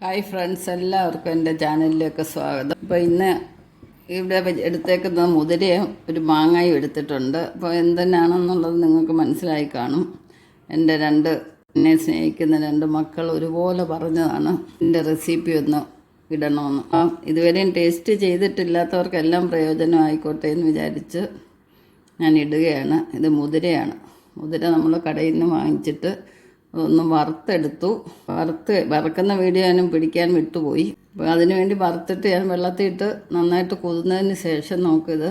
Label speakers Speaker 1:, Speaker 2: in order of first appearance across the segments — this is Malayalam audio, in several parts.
Speaker 1: ഹായ് ഫ്രണ്ട്സ് എല്ലാവർക്കും എന്റെ ചാനലിലേക്ക് സ്വാഗതം. അപ്പോൾ ഇന്ന് ഇവിടെ എടുത്തേക്കുന്ന മുതിരയും ഒരു മാങ്ങയും എടുത്തിട്ടുണ്ട്. അപ്പോൾ എന്തിനാണെന്നുള്ളത് നിങ്ങൾക്ക് മനസ്സിലായി കാണും. എന്റെ രണ്ട് എന്നെ സ്നേഹിക്കുന്ന രണ്ട് മക്കൾ ഒരുപോലെ പറഞ്ഞതാണ് എന്റെ റെസിപ്പി ഒന്ന് ഇടണമെന്ന്. ആ ഇതുവരെയും ടേസ്റ്റ് ചെയ്തിട്ടില്ലാത്തവർക്കെല്ലാം പ്രയോജനമായിക്കോട്ടെ എന്ന് വിചാരിച്ച് ഞാൻ ഇടുകയാണ്. ഇത് മുതിരയാണ്. മുതിര നമ്മൾ കടയിൽ നിന്ന് വാങ്ങിച്ചിട്ട് ഒന്ന് വറുത്തെടുത്തു. വറുത്ത് വറക്കുന്ന വീഡിയോ ഞാനും പിടിക്കാൻ വിട്ടുപോയി. അപ്പോൾ അതിന് വേണ്ടി വറുത്തിട്ട് ഞാൻ വെള്ളത്തിയിട്ട് നന്നായിട്ട് കൊതുന്നതിന് ശേഷം നമുക്കിത്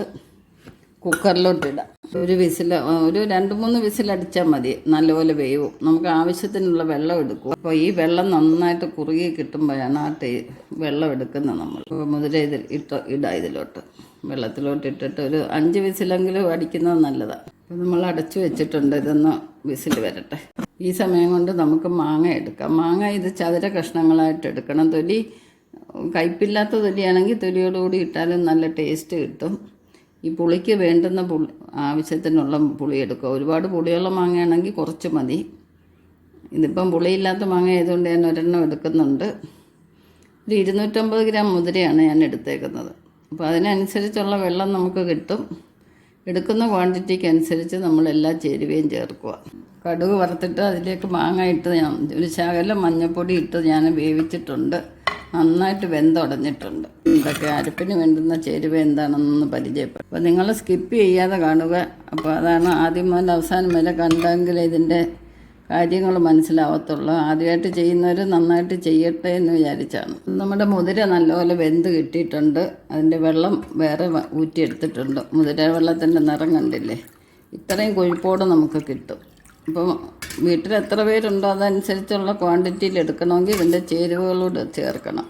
Speaker 1: കുക്കറിലോട്ടിടാം. ഒരു വിസിൽ ഒരു രണ്ട് മൂന്ന് വിസിൽ അടിച്ചാൽ മതി. നല്ലപോലെ വേവും. നമുക്ക് ആവശ്യത്തിനുള്ള വെള്ളം എടുക്കും. അപ്പോൾ ഈ വെള്ളം നന്നായിട്ട് കുറുകി കിട്ടുമ്പോഴാണ് ആ ടേ വെള്ളം എടുക്കുന്നത് നമ്മൾ. മുതല ഇതിൽ ഇട്ട് ഇടാം ഇതിലോട്ട്. വെള്ളത്തിലോട്ട് ഇട്ടിട്ട് ഒരു അഞ്ച് വിസിലെങ്കിലും അടിക്കുന്നത് നല്ലതാണ് അപ്പോൾ നമ്മൾ അടച്ചു വെച്ചിട്ടുണ്ട്. ഇതൊന്ന് വിസിൽ വരട്ടെ. ഈ സമയം കൊണ്ട് നമുക്ക് മാങ്ങ എടുക്കാം. മാങ്ങ ഇത് ചതുര കഷ്ണങ്ങളായിട്ട് എടുക്കണം. തൊലി കയ്പില്ലാത്ത തൊലിയാണെങ്കിൽ തൊലിയോടുകൂടി ഇട്ടാലും നല്ല ടേസ്റ്റ് കിട്ടും. ഈ പുളിക്ക് വേണ്ടുന്ന പുളി ആവശ്യത്തിനുള്ള പുളി എടുക്കുക. ഒരുപാട് പുളിയുള്ള മാങ്ങയാണെങ്കിൽ കുറച്ച് മതി. ഇതിപ്പം പുളിയില്ലാത്ത മാങ്ങ ആയതുകൊണ്ട് ഞാൻ ഒരെണ്ണം എടുക്കുന്നുണ്ട്. ഒരു ഇരുന്നൂറ്റമ്പത് ഗ്രാം മുതിരയാണ് ഞാൻ എടുത്തേക്കുന്നത്. അപ്പോൾ അതിനനുസരിച്ചുള്ള വെള്ളം നമുക്ക് കിട്ടും. എടുക്കുന്ന ക്വാണ്ടിറ്റിക്ക് അനുസരിച്ച് നമ്മൾ എല്ലാ ചേരുവയും ചേർക്കുക. കടുക് വറുത്തിട്ട് അതിലേക്ക് മാങ്ങ ഇട്ട് ഞാൻ ഒരു ശകലം മഞ്ഞപ്പൊടി ഇട്ട് ഞാൻ വേവിച്ചിട്ടുണ്ട്. നന്നായിട്ട് വെന്തുടഞ്ഞിട്ടുണ്ട്. ഇതൊക്കെ അരപ്പിന് വേണ്ടുന്ന ചേരുവ എന്താണെന്നൊന്ന് പരിചയപ്പെടും അപ്പോൾ നിങ്ങൾ സ്കിപ്പ് ചെയ്യാതെ കാണുക. അപ്പോൾ അതാണ് ആദ്യം മുതൽ അവസാനം വരെ കണ്ടെങ്കിൽ ഇതിന്റെ കാര്യങ്ങൾ മനസ്സിലാവത്തുള്ളൂ. ആദ്യമായിട്ട് ചെയ്യുന്നവർ നന്നായിട്ട് ചെയ്യട്ടെ എന്ന് വിചാരിച്ചാണ്. നമ്മുടെ മുതിര നല്ലപോലെ വെന്ത് കിട്ടിയിട്ടുണ്ട്. അതിന്റെ വെള്ളം വേറെ ഊറ്റിയെടുത്തിട്ടുണ്ട്. മുതിര വെള്ളത്തിന്റെ നിറം കണ്ടില്ലേ? ഇത്രയും കൊഴുപ്പോടെ നമുക്ക് കിട്ടും. അപ്പോൾ വീട്ടിൽ എത്ര പേരുണ്ടോ അതനുസരിച്ചുള്ള ക്വാണ്ടിറ്റിയിൽ എടുക്കണമെങ്കിൽ ഇതിന്റെ ചേരുവകളോട് ചേർക്കണം.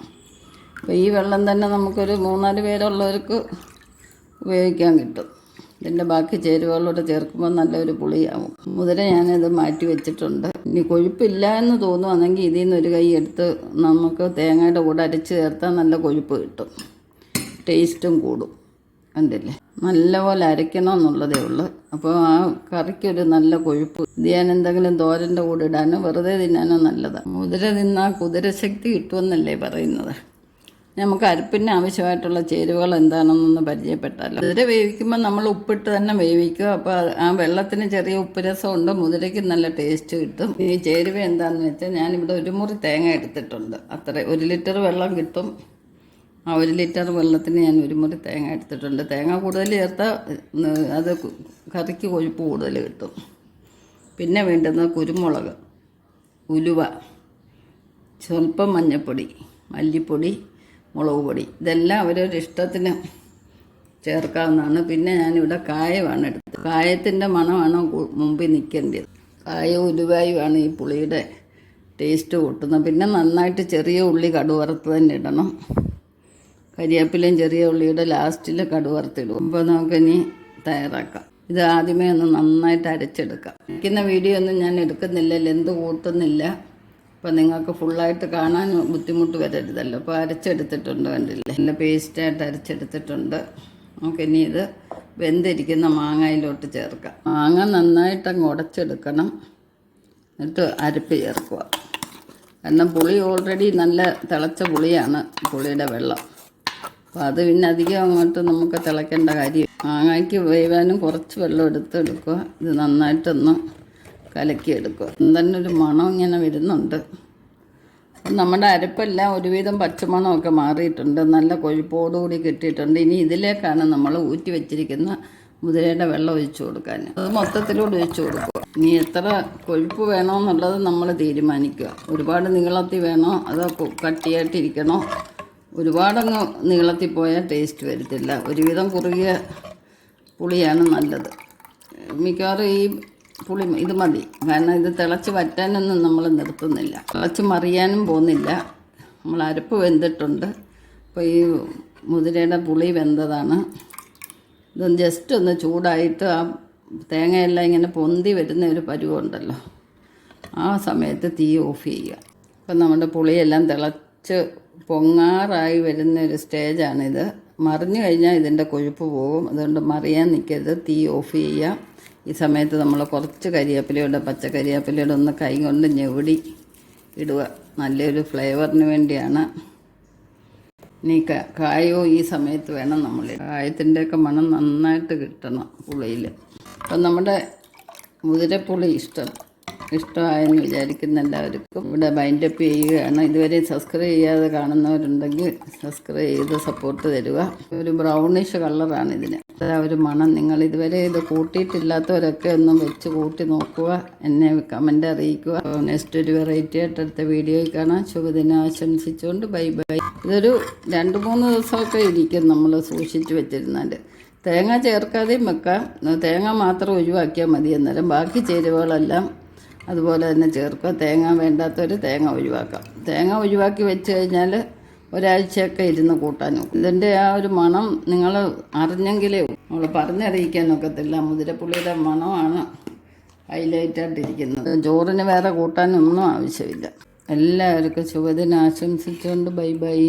Speaker 1: അപ്പോൾ ഈ വെള്ളം തന്നെ നമുക്കൊരു മൂന്നാൽ പേരുള്ളവർക്ക് ഉപയോഗിക്കാൻ കിട്ടും. ഇതിന്റെ ബാക്കി ചേരുവകളോട് ചേർക്കുമ്പോൾ നല്ലൊരു പുളിയാവും. മുതിര ഞാനിത് മാറ്റി വെച്ചിട്ടുണ്ട്. ഇനി കൊഴുപ്പില്ല എന്ന് തോന്നുവാണെങ്കിൽ ഇതിൽ നിന്ന് ഒരു കൈ എടുത്ത് നമുക്ക് തേങ്ങയുടെ കൂടെ അരച്ച് ചേർത്താൽ നല്ല കൊഴുപ്പ് കിട്ടും. ടേസ്റ്റും കൂടും. കണ്ടില്ലേ? നല്ലപോലെ അരയ്ക്കണം എന്നുള്ളതേ ഉള്ളൂ. അപ്പോൾ ആ കറിക്കൊരു നല്ല കൊഴുപ്പ്. ഞാൻ എന്തെങ്കിലും തോരന്റെ കൂടെ ഇടാനോ വെറുതെ തിന്നാനോ നല്ലതാണ് മുതിര തിന്നാൽ കുതിരശക്തി കിട്ടുമെന്നല്ലേ പറയുന്നത്. നമുക്ക് അരപ്പിന് ആവശ്യമായിട്ടുള്ള ചേരുവകൾ എന്താണെന്നൊന്ന് പരിചയപ്പെട്ടാലോ. മുതിര വേവിക്കുമ്പോൾ നമ്മൾ ഉപ്പിട്ട് തന്നെ വേവിക്കുക. അപ്പോൾ ആ വെള്ളത്തിന് ചെറിയ ഉപ്പ് രസമുണ്ട് മുതിരയ്ക്ക് നല്ല ടേസ്റ്റ് കിട്ടും. ഈ ചേരുവ എന്താണെന്ന് വെച്ചാൽ ഞാനിവിടെ ഒരു മുറി തേങ്ങ എടുത്തിട്ടുണ്ട്. അത്ര. ഒരു ലിറ്റർ വെള്ളം കിട്ടും. ആ ഒരു ലിറ്റർ വെള്ളത്തിന് ഞാൻ ഒരു മുറി തേങ്ങ എടുത്തിട്ടുണ്ട്. തേങ്ങ കൂടുതൽ ചേർത്താൽ അത് കറിക്ക് കൊഴുപ്പ് കൂടുതൽ കിട്ടും. പിന്നെ വേണ്ടുന്ന കുരുമുളക് ഉലുവ സ്വല്പം മഞ്ഞൾപ്പൊടി മല്ലിപ്പൊടി മുളക് പൊടി. ഇതെല്ലാം അവരൊരു ഇഷ്ടത്തിന് ചേർക്കാവുന്നതാണ്. പിന്നെ ഞാനിവിടെ കായമാണ് എടുത്തത്. കായത്തിന്റെ മണമാണ് മുമ്പിൽ നിൽക്കേണ്ടത് കായ ഉലുവായുമാണ് ഈ പുളിയുടെ ടേസ്റ്റ് കൂട്ടുന്നത്. പിന്നെ നന്നായിട്ട് ചെറിയ ഉള്ളി കടുവറുത്ത് തന്നെ ഇടണം. കരിയാപ്പിലയും ചെറിയ ഉള്ളിയുടെ ലാസ്റ്റിൽ കടുവറുത്തിടും അപ്പോൾ നമുക്കിനി തയ്യാറാക്കാം. ഇത് ആദ്യമേ ഒന്ന് നന്നായിട്ട് അരച്ചെടുക്കാം. വയ്ക്കുന്ന വീഡിയോ ഒന്നും ഞാൻ എടുക്കുന്നില്ല. ലെന്ത് കൂട്ടുന്നില്ല. അപ്പോൾ നിങ്ങൾക്ക് ഫുള്ളായിട്ട് കാണാൻ ബുദ്ധിമുട്ട് വരരുതല്ലോ. അപ്പോൾ അരച്ചെടുത്തിട്ടുണ്ട് കണ്ടില്ലേ? നല്ല പേസ്റ്റായിട്ട് അരച്ചെടുത്തിട്ടുണ്ട്. നമുക്ക് ഇനി ഇത് വെന്തിരിക്കുന്ന മാങ്ങയിലോട്ട് ചേർക്കാം. മാങ്ങ നന്നായിട്ട് അങ്ങ് ഉടച്ചെടുക്കണം. എന്നിട്ട് അരപ്പ് ചേർക്കുക. കാരണം പുളി ഓൾറെഡി നല്ല തിളച്ച പുളിയാണ് പുളിയുടെ വെള്ളം. അപ്പോൾ അത് പിന്നെ അധികം അങ്ങോട്ട് നമുക്ക് തിളയ്ക്കേണ്ട കാര്യം മാങ്ങയ്ക്ക് വേവാനും കുറച്ച് വെള്ളം എടുത്തെടുക്കുക. ഇത് നന്നായിട്ടൊന്ന് കലക്കി എടുക്കുക തന്നെ ഒരു മണം ഇങ്ങനെ വരുന്നുണ്ട്. നമ്മുടെ അരപ്പെല്ലാം ഒരുവിധം പച്ചമണമൊക്കെ മാറിയിട്ടുണ്ട്. നല്ല കൊഴുപ്പോടുകൂടി കിട്ടിയിട്ടുണ്ട്. ഇനി ഇതിലേക്കാണ് നമ്മൾ ഊറ്റി വെച്ചിരിക്കുന്ന മുതിരയുടെ വെള്ളം ഒഴിച്ചു കൊടുക്കാൻ. അത് മൊത്തത്തിലൂടെ ഒഴിച്ചു കൊടുക്കുക. ഇനി എത്ര കൊഴുപ്പ് വേണമെന്നുള്ളത് നമ്മൾ തീരുമാനിക്കുക. ഒരുപാട് നീളത്തിൽ വേണോ? അതോ കട്ടിയായിട്ടിരിക്കണോ? ഒരുപാടങ്ങ് നീളത്തിൽ പോയാൽ ടേസ്റ്റ് വരത്തില്ല. ഒരുവിധം കുറുകിയ പുളിയാണ് നല്ലത്. മിക്കവാറും ഈ പുളി ഇത് മതി. കാരണം ഇത് തിളച്ച് വറ്റാനൊന്നും നമ്മൾ നിർത്തുന്നില്ല. തിളച്ച് മറിയാനും പോകുന്നില്ല. നമ്മൾ അരപ്പ് വെന്തിട്ടുണ്ട്. അപ്പോൾ ഈ മുതിരയുടെ പുളി വെന്തതാണ്. ഇതൊന്ന് ജസ്റ്റ് ഒന്ന് ചൂടായിട്ട് ആ തേങ്ങയെല്ലാം ഇങ്ങനെ പൊന്തി വരുന്ന ഒരു പരുവുണ്ടല്ലോ. ആ സമയത്ത് തീ ഓഫ് ചെയ്യുക. അപ്പം നമ്മുടെ പുളിയെല്ലാം തിളച്ച് പൊങ്ങാറായി വരുന്ന ഒരു സ്റ്റേജാണിത് മറിഞ്ഞു കഴിഞ്ഞാൽ ഇതിന്റെ കൊഴുപ്പ് പോകും. അതുകൊണ്ട് മറിയാൻ നിൽക്കരുത് തീ ഓഫ് ചെയ്യുക. ഈ സമയത്ത് നമ്മൾ കുറച്ച് കരിയാപ്പിലയുടെ പച്ച കരിവേപ്പിലയുടെ ഒന്ന് കൈ കൊണ്ട് ഞെവിടി ഇടുക. നല്ലൊരു ഫ്ലേവറിന് വേണ്ടിയാണ്. ഇനി കായോ ഈ സമയത്ത് വേണം നമ്മൾ കായത്തിന്റെയൊക്കെ മണം നന്നായിട്ട് കിട്ടണം പുളിയിൽ. അപ്പം നമ്മുടെ മുതിരപ്പുളി ഇഷ്ടം. ഇഷ്ടമായെന്ന് വിചാരിക്കുന്ന എല്ലാവർക്കും. ഇവിടെ ബൈൻഡപ്പ് ചെയ്യുകയാണ്. ഇതുവരെ സബ്സ്ക്രൈബ് ചെയ്യാതെ കാണുന്നവരുണ്ടെങ്കിൽ സബ്സ്ക്രൈബ് ചെയ്ത് സപ്പോർട്ട് തരിക. ഒരു ബ്രൗണിഷ് കളറാണ് ഇതിന്. ആ ഒരു മണം നിങ്ങൾ ഇതുവരെ ഇത് കൂട്ടിയിട്ടില്ലാത്തവരൊക്കെ ഒന്ന് വെച്ച് കൂട്ടി നോക്കുക. എന്നെ കമന്റ് അറിയിക്കുക. നെക്സ്റ്റ് ഒരു വെറൈറ്റി ആയിട്ട് അടുത്ത വീഡിയോയിൽ കാണാം. ശുഭദിനം ആശംസിച്ചുകൊണ്ട് ബൈ ബൈ ഇതൊരു രണ്ട് മൂന്ന് ദിവസമൊക്കെ ഇരിക്കും നമ്മൾ സൂക്ഷിച്ച് വെച്ചിരുന്നാൽ. തേങ്ങ ചേർക്കാതെയും വെക്കാം. തേങ്ങ മാത്രം ഒഴിവാക്കിയാൽ മതി എന്നാലും ബാക്കി ചേരുവകളെല്ലാം അതുപോലെ തന്നെ ചേർക്കുക. തേങ്ങ വേണ്ടാത്തവർ തേങ്ങ ഒഴിവാക്കാം. തേങ്ങ ഒഴിവാക്കി വെച്ച് കഴിഞ്ഞാൽ ഒരാഴ്ചയൊക്കെ ഇരുന്ന് കൂട്ടാനും ഇതിന്റെ ആ ഒരു മണം നിങ്ങൾ അറിഞ്ഞെങ്കിലേ നമ്മൾ പറഞ്ഞറിയിക്കാൻ ഒക്കത്തില്ല. മുതിരപ്പുള്ളിയുടെ മണമാണ് ഹൈലൈറ്റായിട്ടിരിക്കുന്നത് ചോറിന് വേറെ കൂട്ടാനൊന്നും ആവശ്യമില്ല. എല്ലാവർക്കും ശുഭദിനം. ആശംസിച്ചുകൊണ്ട് ബൈ ബൈ.